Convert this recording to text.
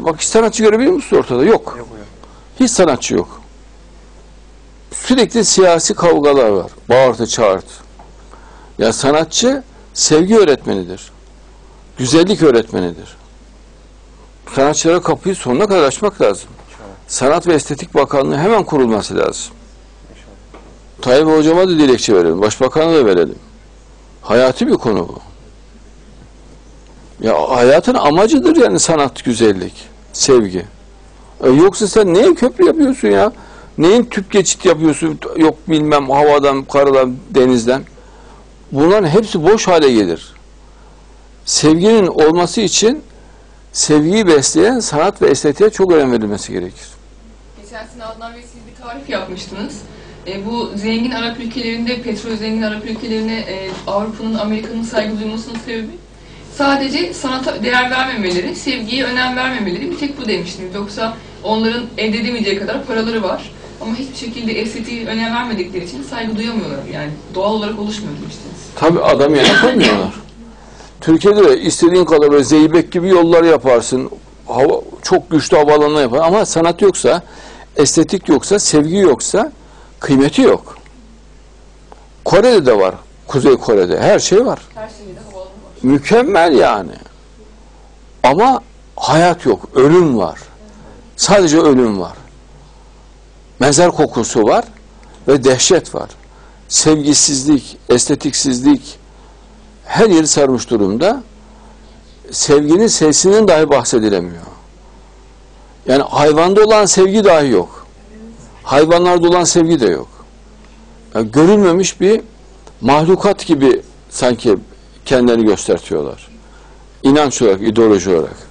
Yani bak hiç sanatçı görebiliyor musun ortada? Yok. Yok. Hiç sanatçı yok. Sürekli siyasi kavgalar var. Bağırtı çağırtı. Ya sanatçı sevgi öğretmenidir. Güzellik öğretmenidir. Sanatçılara kapıyı sonuna kadar açmak lazım. Sanat ve Estetik Bakanlığı hemen kurulması lazım. Tayyip Hocama da dilekçe verelim. Başbakan'a da verelim. Hayati bir konu bu. Ya hayatın amacıdır yani sanat, güzellik, sevgi. E yoksa sen neye köprü yapıyorsun ya? Neyin tüp geçit yapıyorsun? Yok bilmem havadan, karadan, denizden. Bunların hepsi boş hale gelir. Sevginin olması için sevgiyi besleyen sanat ve estetiğe çok önem verilmesi gerekir. Geçen sene Adnan Bey siz bir tarif yapmıştınız. E, bu zengin Arap ülkelerinde, petrol zengin Arap ülkelerine e, Avrupa'nın, Amerika'nın saygı duymasının sebebi sadece sanata değer vermemeleri, sevgiye önem vermemeleri bir tek bu demiştiniz. Yoksa onların elde edemeyeceği kadar paraları var. Ama hiçbir şekilde estetiğe önem vermedikleri için saygı duyamıyorlar. Yani doğal olarak oluşmuyor demiştiniz. Tabii adam yerine koymuyorlar. Türkiye'de de istediğin kadar böyle zeybek gibi yollar yaparsın. Hava, çok güçlü havaalanına yapar. Ama sanat yoksa, estetik yoksa, sevgi yoksa kıymeti yok. Kore'de de var. Kuzey Kore'de. Her şey var. Her şeyde var. Mükemmel yani. Ama hayat yok. Ölüm var. Sadece ölüm var. Mezar kokusu var ve dehşet var. Sevgisizlik, estetiksizlik her yeri sarmış durumda. Sevginin sesinin dahi bahsedilemiyor. Yani hayvanda olan sevgi dahi yok. Hayvanlarda olan sevgi de yok. Yani görülmemiş bir mahlukat gibi sanki kendilerini göstertiyorlar. İnanç olarak, ideoloji olarak.